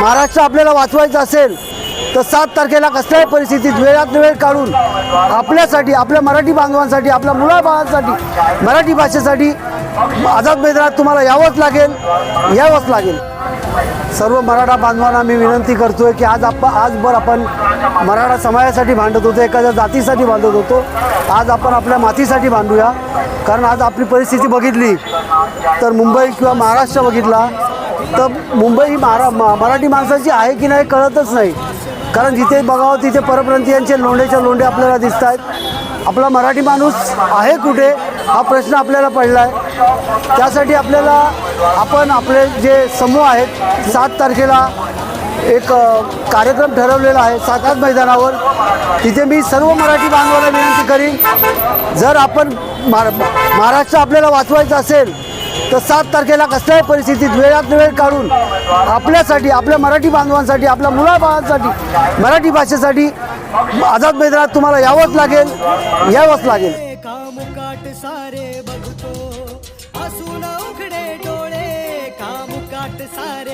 महाराष्ट्र आपल्याला वाचवायचं असेल तर सात तारखेला कसल्याही परिस्थितीत वेळात वेळ काढून आपल्यासाठी आपल्या मराठी बांधवांसाठी आपल्या मुलाबाळांसाठी मराठी भाषेसाठी आझाद मैदानात तुम्हाला यावंच लागेल यावंच लागेल. सर्व मराठा बांधवांना मी विनंती करतोय की आज आप आजभर आपण मराठा समाजासाठी भांडत होतो एखाद्या जातीसाठी भांडत होतो आज आपण आपल्या मातीसाठी भांडूया. कारण आज आपली परिस्थिती बघितली तर मुंबई किंवा महाराष्ट्र बघितला तर मुंबई ही मारा म- मराठी माणसाची आहे की नाही कळतच नाही. कारण जिथे बघावं तिथे परप्रांतीयांचे लोंढेच्या लोंढे आपल्याला दिसत आहेत आपला मराठी माणूस आहे कुठे? हा प्रश्न आपल्याला पडला आहे त्यासाठी आपल्याला आपण आपले जे समूह आहेत सात तारखेला एक कार्यक्रम ठरवलेला आहे सातार मैदानावर. तिथे मी सर्व मराठी बांधवाला विनंती करीन जर आपण महाराष्ट्र आपल्याला वाचवायचं असेल तर सात तारखेला कसल्याही परिस्थितीत वेळात वेळ काढून आपल्यासाठी आपल्या मराठी बांधवांसाठी आपल्या मुलाबाळांसाठी मराठी भाषेसाठी आझाद मैदानात तुम्हाला यावंच लागेल यावंच लागेल. सारे बघतो. हसून उघडे डोळे कामुकाट सारे